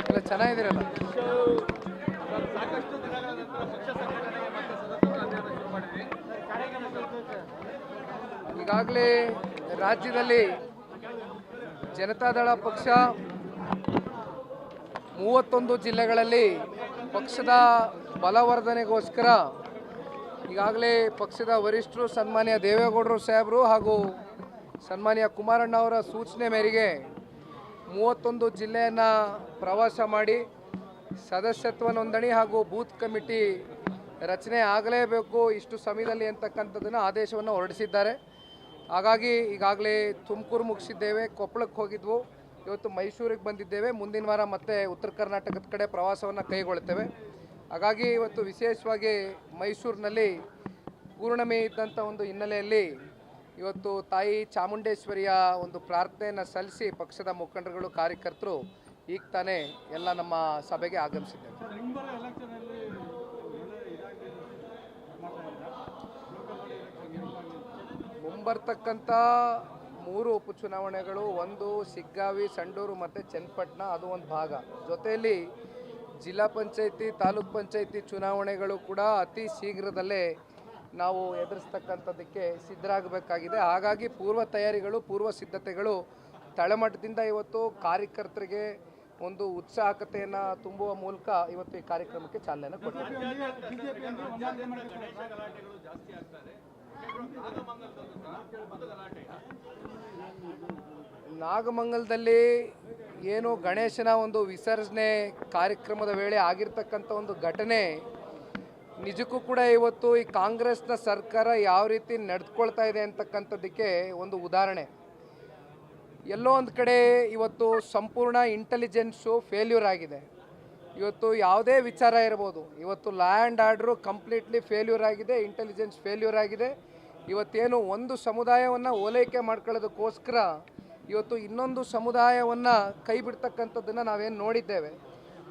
ಎಲ್ಲ ಚೆನ್ನಾಗಿದ್ದೀರಲ್ಲ. ಈಗಾಗಲೇ ರಾಜ್ಯದಲ್ಲಿ ಜನತಾದಳ ಪಕ್ಷ ಮೂವತ್ತೊಂದು ಜಿಲ್ಲೆಗಳಲ್ಲಿ ಪಕ್ಷದ ಬಲವರ್ಧನೆಗೋಸ್ಕರ ಈಗಾಗಲೇ ಪಕ್ಷದ ವರಿಷ್ಠರು ಸನ್ಮಾನ್ಯ ದೇವೇಗೌಡರು ಸಾಹೇಬರು ಹಾಗೂ ಸನ್ಮಾನ್ಯ ಕುಮಾರಣ್ಣ ಅವರ ಸೂಚನೆ ಮೇರೆಗೆ ಮೂವತ್ತೊಂದು ಜಿಲ್ಲೆಯನ್ನು ಪ್ರವಾಸ ಮಾಡಿ ಸದಸ್ಯತ್ವ ನೋಂದಣಿ ಹಾಗೂ ಬೂತ್ ಕಮಿಟಿ ರಚನೆ ಆಗಲೇಬೇಕು ಇಷ್ಟು ಸಮಯದಲ್ಲಿ ಅಂತಕ್ಕಂಥದ್ದನ್ನು ಆದೇಶವನ್ನು ಹೊರಡಿಸಿದ್ದಾರೆ. ಹಾಗಾಗಿ ಈಗಾಗಲೇ ತುಮಕೂರು ಮುಗಿಸಿದ್ದೇವೆ, ಕೊಪ್ಪಳಕ್ಕೆ ಹೋಗಿದ್ವು, ಇವತ್ತು ಮೈಸೂರಿಗೆ ಬಂದಿದ್ದೇವೆ, ಮುಂದಿನ ವಾರ ಮತ್ತೆ ಉತ್ತರ ಕರ್ನಾಟಕದ ಕಡೆ ಪ್ರವಾಸವನ್ನು ಕೈಗೊಳ್ತೇವೆ ಹಾಗಾಗಿ ಇವತ್ತು ವಿಶೇಷವಾಗಿ ಮೈಸೂರಿನಲ್ಲಿ ಪೂರ್ಣಮಿ ಇದ್ದಂಥ ಒಂದು ಹಿನ್ನೆಲೆಯಲ್ಲಿ ಇವತ್ತು ತಾಯಿ ಚಾಮುಂಡೇಶ್ವರಿಯ ಒಂದು ಪ್ರಾರ್ಥನೆಯನ್ನು ಸಲ್ಲಿಸಿ ಪಕ್ಷದ ಮುಖಂಡರುಗಳು, ಕಾರ್ಯಕರ್ತರು ಈಗ ತಾನೇ ಎಲ್ಲ ನಮ್ಮ ಸಭೆಗೆ ಆಗಮಿಸಿದ್ದೇವೆ ಮುಂಬರ್ತಕ್ಕಂಥ ಮೂರು ಉಪಚುನಾವಣೆಗಳು, ಒಂದು ಸಿಗ್ಗಾವಿ, ಸಂಡೂರು ಮತ್ತು ಚನ್ನಪಟ್ಟಣ, ಅದು ಒಂದು ಭಾಗ. ಜೊತೆಯಲ್ಲಿ ಜಿಲ್ಲಾ ಪಂಚಾಯಿತಿ, ತಾಲೂಕ್ ಪಂಚಾಯಿತಿ ಚುನಾವಣೆಗಳು ಕೂಡ ಅತಿ ಶೀಘ್ರದಲ್ಲೇ ನಾವು ಎದುರಿಸ್ತಕ್ಕಂಥದ್ದಕ್ಕೆ ಸಿದ್ಧರಾಗಬೇಕಾಗಿದೆ. ಹಾಗಾಗಿ ಪೂರ್ವ ತಯಾರಿಗಳು, ಪೂರ್ವ ಸಿದ್ಧತೆಗಳು ತಳಮಟ್ಟದಿಂದ ಇವತ್ತು ಕಾರ್ಯಕರ್ತರಿಗೆ ಒಂದು ಉತ್ಸಾಹಕತೆಯನ್ನು ತುಂಬುವ ಮೂಲಕ ಇವತ್ತು ಈ ಕಾರ್ಯಕ್ರಮಕ್ಕೆ ಚಾಲನೆ ಕೊಟ್ಟಿದ್ದೀವಿ ನಾಗಮಂಗಲದಲ್ಲಿ ಏನು ಗಣೇಶನ ಒಂದು ವಿಸರ್ಜನೆ ಕಾರ್ಯಕ್ರಮದ ವೇಳೆ ಆಗಿರ್ತಕ್ಕಂಥ ಒಂದು ಘಟನೆ ನಿಜಕ್ಕೂ ಕೂಡ ಇವತ್ತು ಈ ಕಾಂಗ್ರೆಸ್ನ ಸರ್ಕಾರ ಯಾವ ರೀತಿ ನಡೆದುಕೊಳ್ತಾ ಇದೆ ಅಂತಕ್ಕಂಥದ್ದಕ್ಕೆ ಒಂದು ಉದಾಹರಣೆ. ಎಲ್ಲೋ ಒಂದು ಕಡೆ ಇವತ್ತು ಸಂಪೂರ್ಣ ಇಂಟೆಲಿಜೆನ್ಸು ಫೇಲ್ಯೂರ್ ಆಗಿದೆ. ಇವತ್ತು ಯಾವುದೇ ವಿಚಾರ ಇರ್ಬೋದು, ಇವತ್ತು law and order completely failure ಆಗಿದೆ ಇಂಟೆಲಿಜೆನ್ಸ್ ಫೇಲ್ಯೂರ್ ಆಗಿದೆ. ಇವತ್ತೇನು ಒಂದು ಸಮುದಾಯವನ್ನು ಓಲೈಕೆ ಮಾಡ್ಕೊಳ್ಳೋದಕ್ಕೋಸ್ಕರ ಇವತ್ತು ಇನ್ನೊಂದು ಸಮುದಾಯವನ್ನು ಕೈ ಬಿಡ್ತಕ್ಕಂಥದ್ದನ್ನು ನಾವೇನು ನೋಡಿದ್ದೇವೆ.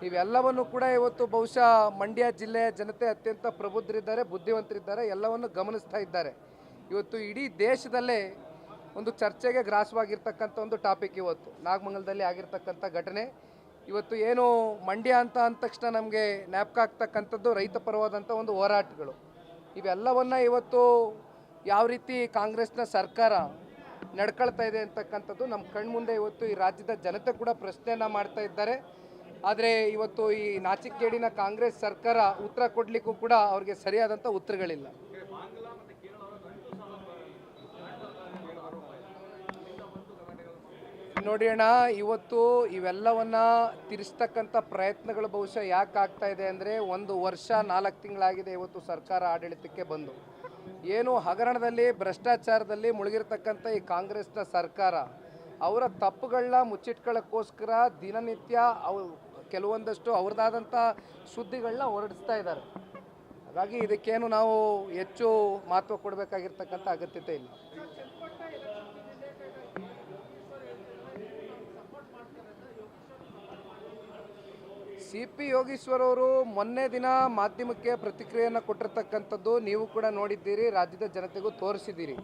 ಇವೆಲ್ಲವನ್ನು ಕೂಡ ಇವತ್ತು ಬಹುಶಃ ಮಂಡ್ಯ ಜಿಲ್ಲೆಯ ಜನತೆ ಅತ್ಯಂತ ಪ್ರಬುದ್ಧರಿದ್ದಾರೆ, ಬುದ್ಧಿವಂತರಿದ್ದಾರೆ, ಎಲ್ಲವನ್ನು ಗಮನಿಸ್ತಾ ಇದ್ದಾರೆ. ಇವತ್ತು ಇಡೀ ದೇಶದಲ್ಲೇ ಒಂದು ಚರ್ಚೆಗೆ ಗ್ರಾಸವಾಗಿರ್ತಕ್ಕಂಥ ಒಂದು ಟಾಪಿಕ್ ಇವತ್ತು. ನಾಗಮಂಗಲದಲ್ಲಿ ಆಗಿರ್ತಕ್ಕಂಥ ಘಟನೆ. ಇವತ್ತು ಏನು ಮಂಡ್ಯ ಅಂತ ಅಂದ ತಕ್ಷಣ ನಮಗೆ ಜ್ಞಾಪಕ ರೈತ ಪರವಾದಂಥ ಒಂದು ಹೋರಾಟಗಳು. ಇವೆಲ್ಲವನ್ನು ಇವತ್ತು ಯಾವ ರೀತಿ ಕಾಂಗ್ರೆಸ್ನ ಸರ್ಕಾರ ನಡ್ಕೊಳ್ತಾ ಇದೆ ಅಂತಕ್ಕಂಥದ್ದು ನಮ್ಮ ಕಣ್ಮುಂದೆ ಇವತ್ತು ಈ ರಾಜ್ಯದ ಜನತೆ ಕೂಡ ಪ್ರಶ್ನೆಯನ್ನು ಮಾಡ್ತಾ ಇದ್ದಾರೆ. ಆದರೆ ಇವತ್ತು ಈ ನಾಚಿಕೇಡಿನ ಕಾಂಗ್ರೆಸ್ ಸರ್ಕಾರ ಉತ್ತರ ಕೊಡಲಿಕ್ಕೂ ಕೂಡ ಅವ್ರಿಗೆ ಸರಿಯಾದಂಥ ಉತ್ತರಗಳಿಲ್ಲ. ನೋಡಿ ಅಣ್ಣ, ಇವತ್ತು ಇವೆಲ್ಲವನ್ನ ತಿರ್ಸ್ತಕ್ಕಂಥ ಪ್ರಯತ್ನಗಳು ಬಹುಶಃ ಯಾಕೆ ಆಗ್ತಾ ಇದೆ ಅಂದರೆ ಒಂದು ವರ್ಷ, ನಾಲ್ಕು ತಿಂಗಳಾಗಿದೆ ಇವತ್ತು ಸರ್ಕಾರ ಆಡಳಿತಕ್ಕೆ ಬಂದು. ಏನು ಹಗರಣದಲ್ಲಿ, ಭ್ರಷ್ಟಾಚಾರದಲ್ಲಿ ಮುಳುಗಿರ್ತಕ್ಕಂಥ ಈ ಕಾಂಗ್ರೆಸ್ನ ಸರ್ಕಾರ, ಅವರ ತಪ್ಪುಗಳನ್ನ ಮುಚ್ಚಿಟ್ಕೊಳ್ಳೋಕ್ಕೋಸ್ಕರ ದಿನನಿತ್ಯ ಅವು ಕೆಲವೊಂದಷ್ಟು ಅವ್ರದ್ದಾದಂಥ ಸುದ್ದಿಗಳನ್ನ ಹೊರಡಿಸ್ತಾ ಇದ್ದಾರೆ. ಹಾಗಾಗಿ ಇದಕ್ಕೇನು ನಾವು ಹೆಚ್ಚು ಮಹತ್ವ ಕೊಡಬೇಕಾಗಿರ್ತಕ್ಕಂಥ ಅಗತ್ಯತೆ ಇಲ್ಲ. ಸಿ ಪಿ ಯೋಗೀಶ್ವರ್ ಅವರು ಮೊನ್ನೆ ದಿನ ಮಾಧ್ಯಮಕ್ಕೆ ಪ್ರತಿಕ್ರಿಯೆಯನ್ನು ಕೊಟ್ಟಿರ್ತಕ್ಕಂಥದ್ದು ನೀವು ಕೂಡ ನೋಡಿದ್ದೀರಿ, ರಾಜ್ಯದ ಜನತೆಗೂ ತೋರಿಸಿದ್ದೀರಿ.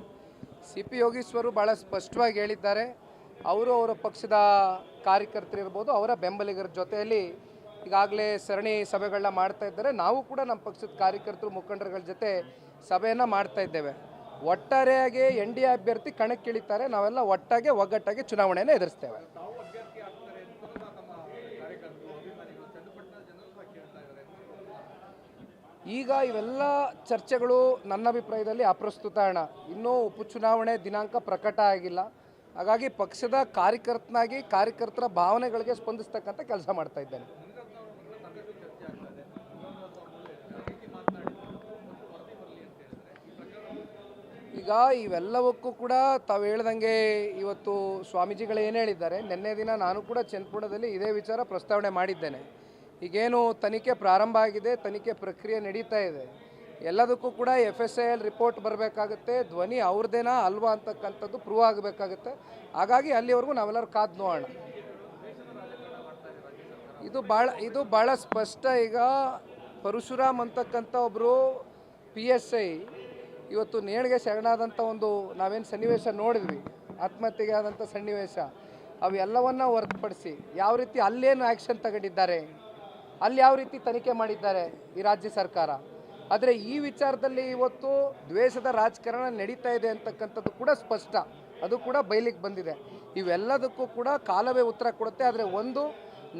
ಸಿ ಪಿ ಯೋಗೀಶ್ವರು ಭಾಳ ಸ್ಪಷ್ಟವಾಗಿ ಹೇಳಿದ್ದಾರೆ. ಅವರು ಅವರ ಪಕ್ಷದ ಕಾರ್ಯಕರ್ತರಿರ್ಬೋದು ಅವರ ಬೆಂಬಲಿಗರ ಜೊತೆಯಲ್ಲಿ ಈಗಾಗಲೇ ಸರಣಿ ಸಭೆಗಳನ್ನ ಮಾಡ್ತಾ ಇದ್ದಾರೆ. ನಾವು ಕೂಡ ನಮ್ಮ ಪಕ್ಷದ ಕಾರ್ಯಕರ್ತರು, ಮುಖಂಡರುಗಳ ಜೊತೆ ಸಭೆಯನ್ನು ಮಾಡ್ತಾ ಇದ್ದೇವೆ. ಒಟ್ಟಾರೆಯಾಗಿ ಎನ್ ಡಿ ಎ ಅಭ್ಯರ್ಥಿ ಕಣಕ್ಕಿಳಿತಾರೆ. ನಾವೆಲ್ಲ ಒಟ್ಟಾಗೆ ಒಗ್ಗಟ್ಟಾಗಿ ಚುನಾವಣೆಯನ್ನು ಎದುರಿಸ್ತೇವೆ. ಈಗ ಇವೆಲ್ಲ ಚರ್ಚೆಗಳು ನನ್ನ ಅಭಿಪ್ರಾಯದಲ್ಲಿ ಅಪ್ರಸ್ತುತ ಹಣ ಇನ್ನೂ ಉಪಚುನಾವಣೆ ದಿನಾಂಕ ಪ್ರಕಟ ಆಗಿಲ್ಲ. ಹಾಗಾಗಿ ಪಕ್ಷದ ಕಾರ್ಯಕರ್ತನಾಗಿ ಕಾರ್ಯಕರ್ತರ ಭಾವನೆಗಳಿಗೆ ಸ್ಪಂದಿಸ್ತಕ್ಕಂಥ ಕೆಲಸ ಮಾಡ್ತಾ ಇದ್ದೇನೆ. ಈಗ ಇವೆಲ್ಲವಕ್ಕೂ ಕೂಡ ತಾವು ಹೇಳ್ದಂಗೆ ಇವತ್ತು ಸ್ವಾಮೀಜಿಗಳು ಏನು ಹೇಳಿದ್ದಾರೆ, ನಿನ್ನೆ ದಿನ ನಾನು ಕೂಡ ಚನ್ನಪುಣದಲ್ಲಿ ಇದೇ ವಿಚಾರ ಪ್ರಸ್ತಾವನೆ ಮಾಡಿದ್ದೇನೆ. ಈಗೇನು ತನಿಖೆ ಪ್ರಾರಂಭ ಆಗಿದೆ, ತನಿಖೆ ಪ್ರಕ್ರಿಯೆ ನಡೀತಾ ಇದೆ. ಎಲ್ಲದಕ್ಕೂ ಕೂಡ F S I L report ಬರಬೇಕಾಗುತ್ತೆ. ಧ್ವನಿ ಅವ್ರದ್ದೇನಾ ಅಲ್ವಾ ಅಂತಕ್ಕಂಥದ್ದು ಪ್ರೂವ್ ಆಗಬೇಕಾಗುತ್ತೆ. ಹಾಗಾಗಿ ಅಲ್ಲಿವರೆಗೂ ನಾವೆಲ್ಲರೂ ಕಾದು ನೋಡೋಣ. ಇದು ಭಾಳ ಇದು ಭಾಳ ಸ್ಪಷ್ಟ. ಈಗ ಪರಶುರಾಮ್ ಅಂತಕ್ಕಂಥ ಒಬ್ಬರು ಪಿ ಎಸ್ ಐ ಇವತ್ತು ನೇಣಿಗೆ ಶರಣಾದಂಥ ಒಂದು ನಾವೇನು ಸನ್ನಿವೇಶ ನೋಡಿದ್ವಿ, ಆತ್ಮಹತ್ಯೆಗೆ ಆದಂಥ ಸನ್ನಿವೇಶ, ಅವೆಲ್ಲವನ್ನು ಹೊರತುಪಡಿಸಿ ಯಾವ ರೀತಿ ಅಲ್ಲೇನು ಆ್ಯಕ್ಷನ್ ತಗೊಂಡಿದ್ದಾರೆ, ಅಲ್ಲಿ ಯಾವ ರೀತಿ ತನಿಖೆ ಮಾಡಿದ್ದಾರೆ ಈ ರಾಜ್ಯ ಸರ್ಕಾರ? ಆದರೆ ಈ ವಿಚಾರದಲ್ಲಿ ಇವತ್ತು ದ್ವೇಷದ ರಾಜಕಾರಣ ನಡೀತಾ ಇದೆ ಅಂತಕ್ಕಂಥದ್ದು ಕೂಡ ಸ್ಪಷ್ಟ. ಅದು ಕೂಡ ಬಯಲಿಗೆ ಬಂದಿದೆ. ಇವೆಲ್ಲದಕ್ಕೂ ಕೂಡ ಕಾಲವೇ ಉತ್ತರ ಕೊಡುತ್ತೆ. ಆದರೆ ಒಂದು,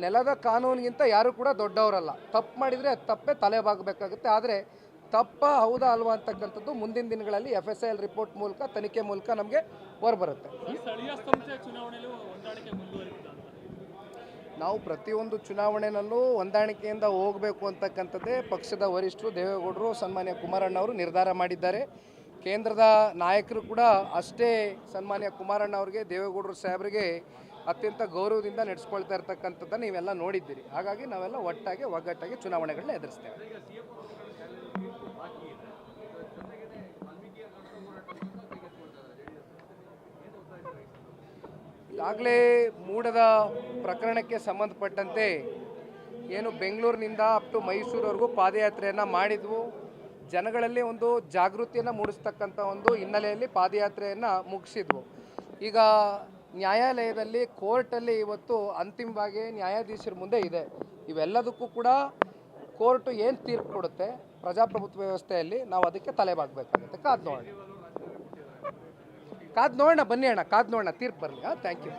ನೆಲದ ಕಾನೂನಿಗಿಂತ ಯಾರು ಕೂಡ ದೊಡ್ಡವರಲ್ಲ. ತಪ್ಪು ಮಾಡಿದರೆ ಅದು ತಪ್ಪೇ ತಲೆ ಬಾಗಬೇಕಾಗುತ್ತೆ ಆದರೆ ತಪ್ಪ ಹೌದಾ ಅಲ್ವಾ ಅಂತಕ್ಕಂಥದ್ದು ಮುಂದಿನ ದಿನಗಳಲ್ಲಿ F S I L report ಮೂಲಕ, ತನಿಖೆ ಮೂಲಕ ನಮಗೆ ಹೊರಬರುತ್ತೆ. ನಾವು ಪ್ರತಿಯೊಂದು ಚುನಾವಣೆನಲ್ಲೂ ಹೊಂದಾಣಿಕೆಯಿಂದ ಹೋಗಬೇಕು ಅಂತಕ್ಕಂಥದ್ದೇ ಪಕ್ಷದ ವರಿಷ್ಠರು ದೇವೇಗೌಡರು, ಸನ್ಮಾನ್ಯ ಕುಮಾರಣ್ಣ ಅವರು ನಿರ್ಧಾರ ಮಾಡಿದ್ದಾರೆ. ಕೇಂದ್ರದ ನಾಯಕರು ಕೂಡ ಅಷ್ಟೇ ಸನ್ಮಾನ್ಯ ಕುಮಾರಣ್ಣ ಅವರಿಗೆ, ದೇವೇಗೌಡರು ಸಾಹೇಬರಿಗೆ ಅತ್ಯಂತ ಗೌರವದಿಂದ ನಡೆಸ್ಕೊಳ್ತಾ ಇರ್ತಕ್ಕಂಥದ್ದನ್ನು ನೀವೆಲ್ಲ ನೋಡಿದ್ದೀರಿ. ಹಾಗಾಗಿ ನಾವೆಲ್ಲ ಒಟ್ಟಾಗಿ, ಒಗ್ಗಟ್ಟಾಗಿ ಚುನಾವಣೆಗಳನ್ನ ಎದುರಿಸ್ತೇವೆ. ಈಗಾಗಲೇ ಮೂಡದ ಪ್ರಕರಣಕ್ಕೆ ಸಂಬಂಧಪಟ್ಟಂತೆ ಏನು ಬೆಂಗಳೂರಿನಿಂದ ಅಪ್ ಟು ಮೈಸೂರವರೆಗೂ ಪಾದಯಾತ್ರೆಯನ್ನು ಮಾಡಿದ್ವು. ಜನಗಳಲ್ಲಿ ಒಂದು ಜಾಗೃತಿಯನ್ನು ಮೂಡಿಸ್ತಕ್ಕಂಥ ಒಂದು ಹಿನ್ನೆಲೆಯಲ್ಲಿ ಪಾದಯಾತ್ರೆಯನ್ನು ಮುಗಿಸಿದ್ವು. ಈಗ ನ್ಯಾಯಾಲಯದಲ್ಲಿ ಕೋರ್ಟಲ್ಲಿ ಇವತ್ತು ಅಂತಿಮವಾಗಿ ನ್ಯಾಯಾಧೀಶರ ಮುಂದೆ ಇದೆ. ಇವೆಲ್ಲದಕ್ಕೂ ಕೂಡ ಕೋರ್ಟು ಏನು ತೀರ್ಪು ಕೊಡುತ್ತೆ ಪ್ರಜಾಪ್ರಭುತ್ವ ವ್ಯವಸ್ಥೆಯಲ್ಲಿ ನಾವು ಅದಕ್ಕೆ ತಲೆಬಾಗಬೇಕಾಗುತ್ತೆ. ಕಾದು ನೋಡೋಣ. ಕಾದು ನೋಡೋಣ ಬನ್ನಿ ಅಣ್ಣ. ಕಾದು ನೋಡೋಣ. ತೀರ್ಪು ಬರಲಿ ಹಾಂ? Thank you